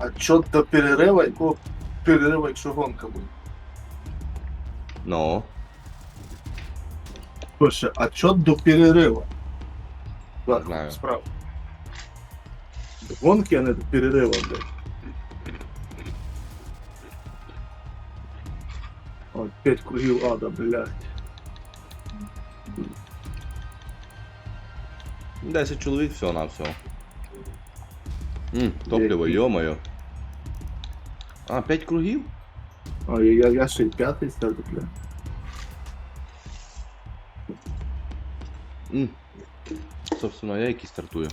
А чо до перерива, якого перерива, якщо гонка буде? Ну. Пише, а чо до перерива? Знаю. справа. До гонки, а не до перерива, блядь. О, п'ять кругів ада, блядь. 10 чоловік всього на. Ммм, топливо, йомаю. А, 5 кругів? А я, я, я ще й п'ятий сяду, блядь. Ммм. Собственно, я який стартую.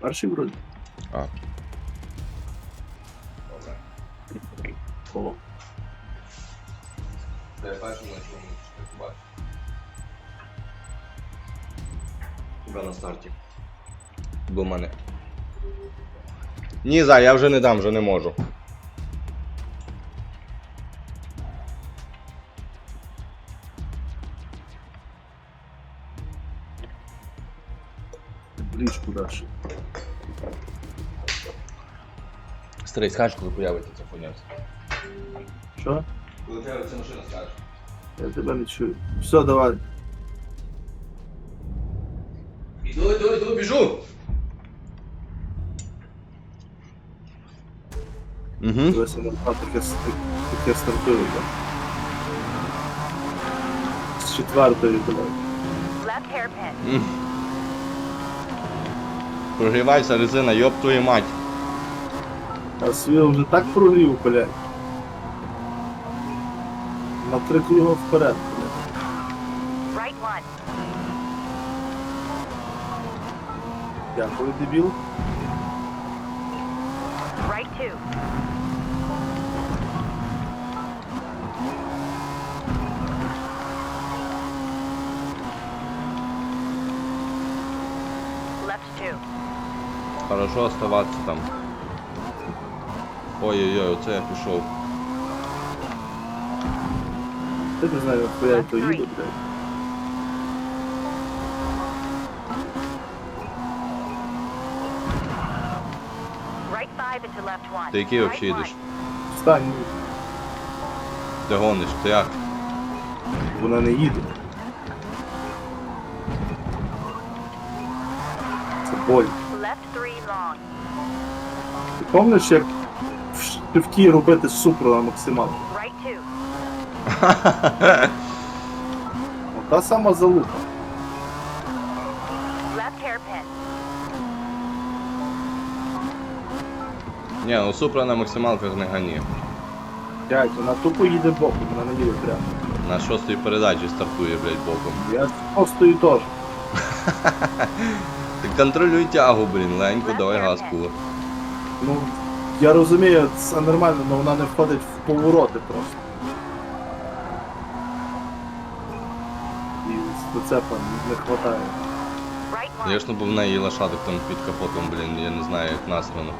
Перший вроді. А. О. Це я перший на чому бачу. Тебе на старті. Бо мене. Ні, за, я вже не дам, вже не можу. Даш. Старий, скажеш, коли появиться ця хуйня. Що? Коли появиться машина, скажеш. Я тебе не чую. Все, давай. Іду, іду, іду, біжу! Угу. Дивися на два таке, с- таке стартує, так. З четвертої давай. Left hairpin. Прогрівайся, резина, йоб твою мать. А свій вже так прогрів, блядь. На три круги вперед, блядь. Right one. Дякую, дебіл. Right two. Left two. Хорошо оставатися там. Ой-ой-ой, оце я пішов. Ти не знаю, як я то їду, блядь. Ти який взагалі їдеш? Встань, Ти гониш, ти як? вона не їде. Long. Ти пам'ятаєш, як в шрифті робити супру на максималку? Right two. Та сама залупа. Ні, ну супра на максималках не гані. Дядь, вона тупо їде боком, вона не їде прямо. На шостій передачі стартує, блядь, боком. Я просто і теж. Ти контролюй тягу, блін, ленько, давай газку. Ну, я розумію, це нормально, але вона не входить в повороти просто. І з прицепа не вистачає. Right one. Звісно, бо в неї лошадок там під капотом, блін, я не знаю, як насрано.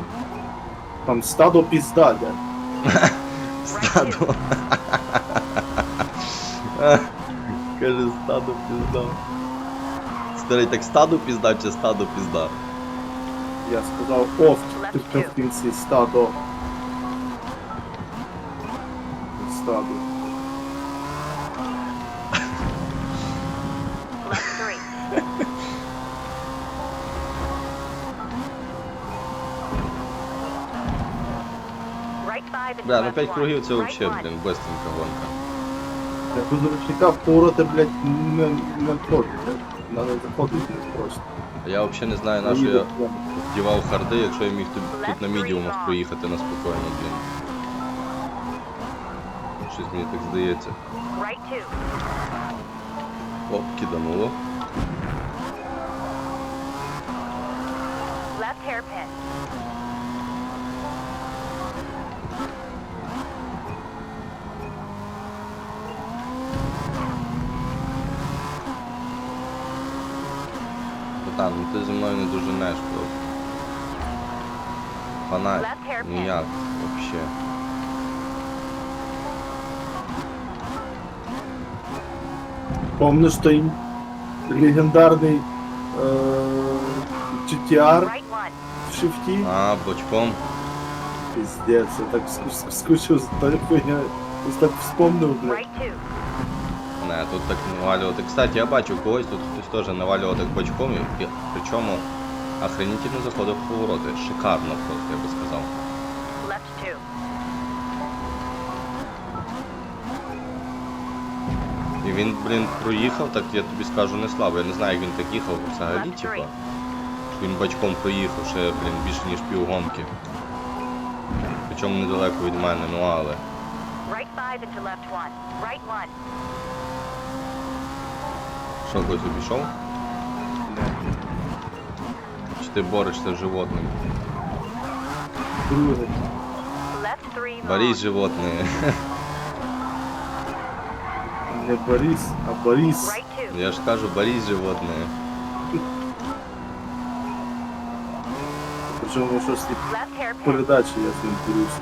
Там стадо пізда, дядь. Стадо. Каже, стадо пізда. Старий, так стадо пізда чи стадо пізда? Я сказав оф, ти в кінці стадо. Стадо. Бля, ну 5 кругів це вообще, блін, быстренька гонка. Я без ручника в повороти, блядь, не, не входить, блядь. Надо заходити просто. Я взагалі не знаю, на що я вдівав харди, якщо я міг тут, тут на мідіумах проїхати на спокійно, блін. Щось мені так здається. Оп, кидануло. Left hairpin. Братан, ну ти зі мною не дуже неш просто. Фанат Left hairpin. ніяк вообще. Помниш той легендарний е, GTR Right one. в шифті? А, бочком. Пиздец, я так ск- скучив за тою хуйньою. Ось так вспомнив, блядь. Right two. Не, тут так навалювати. Кстати, я бачу когось, тут хтось теж навалював так бочком, і, причому охренительно заходив в повороти. Шикарно просто, я би сказав. І він, блін, проїхав, так я тобі скажу не слабо. Я не знаю, як він так їхав взагалі, типа. Він бачком проїхав ще, блін, більше ніж півгонки. Причому недалеко від мене, ну але. Right five into left one. Right one. Що, хтось обійшов? Чи ти борешся з животним? Другий. Left three Борись long. животне. Не Борис, а Борис. Right two. Я ж кажу, борись животне. Причому щось і Left hairpin. передачі я з ним дивився.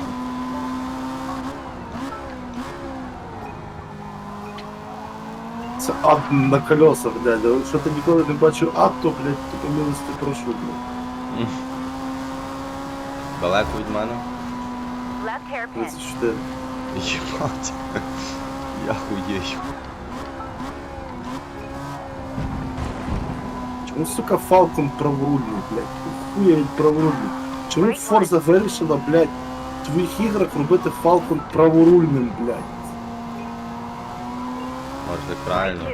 Це ад на колесах, блядь. Якщо ти ніколи не бачив ад, то, блядь, то помилості прошу, блядь. Далеко від мене? Left hairpin. 34. Єбать. Я хуєю. Чому, сука, Falcon праворульний, блядь? Хуя він праворульний. Чому Forza вирішила, блядь, в твоїх іграх робити Falcon праворульним, блядь? Може правильно.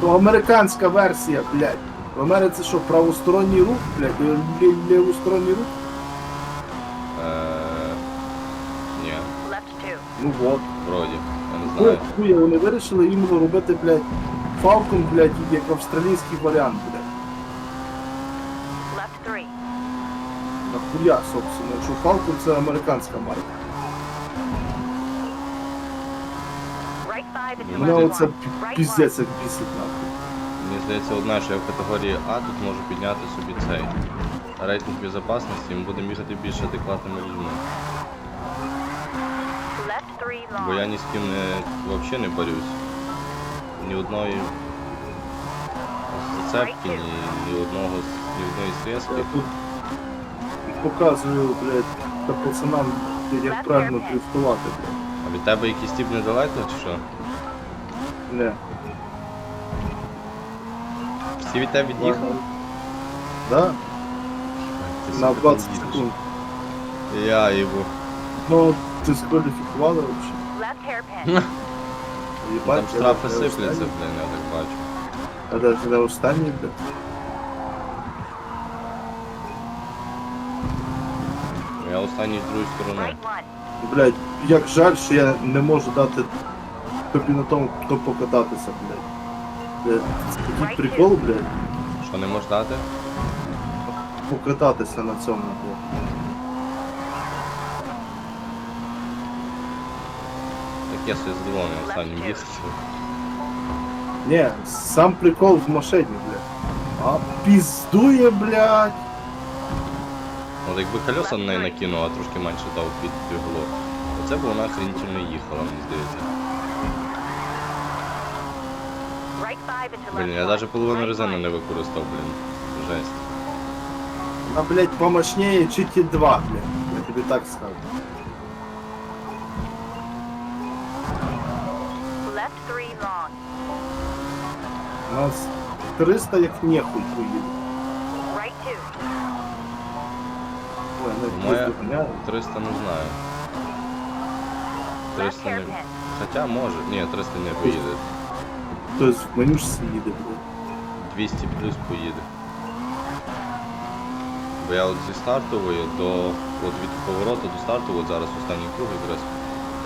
То американська версія, блядь. В Америці що, правосторонній рух, блядь, лі- лі- лівосторонній рух? Е, Ні, Left two. Ну вот. вроді. Я не Ну, знаю. хуя, вони вирішили іменно робити, блядь, Falcon, блядь, як австралійський варіант, блядь. Left three. Нахуя, собственно, якщо Falcon це американська марка. Ну, пі- Right піздець як бісить, нахуй. Мені здається, одна, що я в категорії А тут можу підняти собі цей рейтинг безпечності, і ми будемо їхати більш адекватними людьми. Бо я ні з ким не взагалі не борюсь. Ні одної зацепки, ні, ні одного з- ні одної Я тут показую, блядь, та пацанам, як правильно дрифтувати, блядь. А від тебе якийсь тип недалеко чи що? Не. Всі від тебе від'їхали? Да? Ти На сука, 20 там їдеш. секунд. Я його. Ну, ти скваліфікували вообще? Left hairpin. Єбать, Там я штрафи не сипляться, останній. блін, я так бачу. А де ти не останній, блядь? Я останній з другої сторони. Right one. Блядь, як жаль, що я не можу дати тобі на тому, хто покататися, блядь. Блядь, це такий прикол, блядь, Що не можеш дати? покататися на цьому, блядь. Так я собі задоволений останнім їхати. Ні, сам прикол в машині, блядь. А піздує, блядь. От якби колеса на неї накинув, а трошки менше дав під двигло. Оце б вона охренительно їхала, мені здається. Блін, я навіть половину one. не використав, блін. Жесть. А, блядь, помощнее GT2, блядь. Я тобі так скажу. Left three long. У нас 300 як нехуй поїде. Right two. Не Моя 300 не знаю. 300 не... Хоча може. Ні, 300 не поїде. Тобто в менюшці їде, блядь. 200 плюс поїде. Бо я от зі стартової до. От від повороту до старту, от зараз останній круг якраз.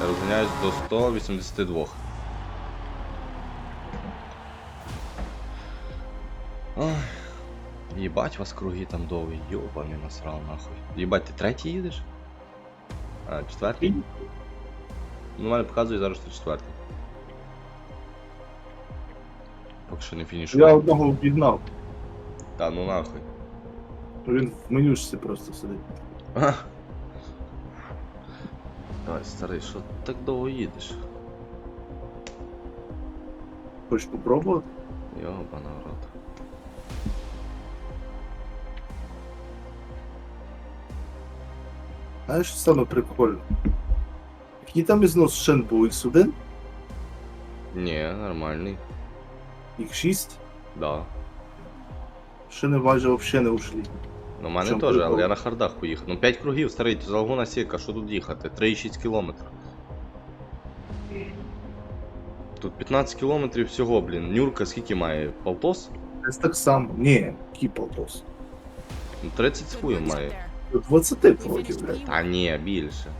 Я розганяюсь до 182. Ой. Єбать вас круги там довгі, йобаний насрав нахуй. Єбать, ти третій їдеш? А, четвертий? Ну, мене показує зараз, що четвертий. Поки що не фінішував. Я одного обігнав. Та ну нахуй. Він в менюшці просто сидить. Ага. Ой, старий, що ти так довго їдеш? Хочеш попробувати? Йобана в рот. Знаєш, що саме прикольно? Який там ізнос шин був X1, Ні, нормальний. X6, Да. шини майже взагалі не ушли. Ну, в мене Чому теж, але прикол? я на хардах поїхав. Ну 5 кругів, старий, залгона сіка, що тут їхати? 3,6 кілометра. Тут 15 кілометрів всього, блін. Нюрка скільки має? Полтос? Десь так само. Ні, який полтос. Ну 30 з хуєм має. До 20 років, блядь. Та ні, більше.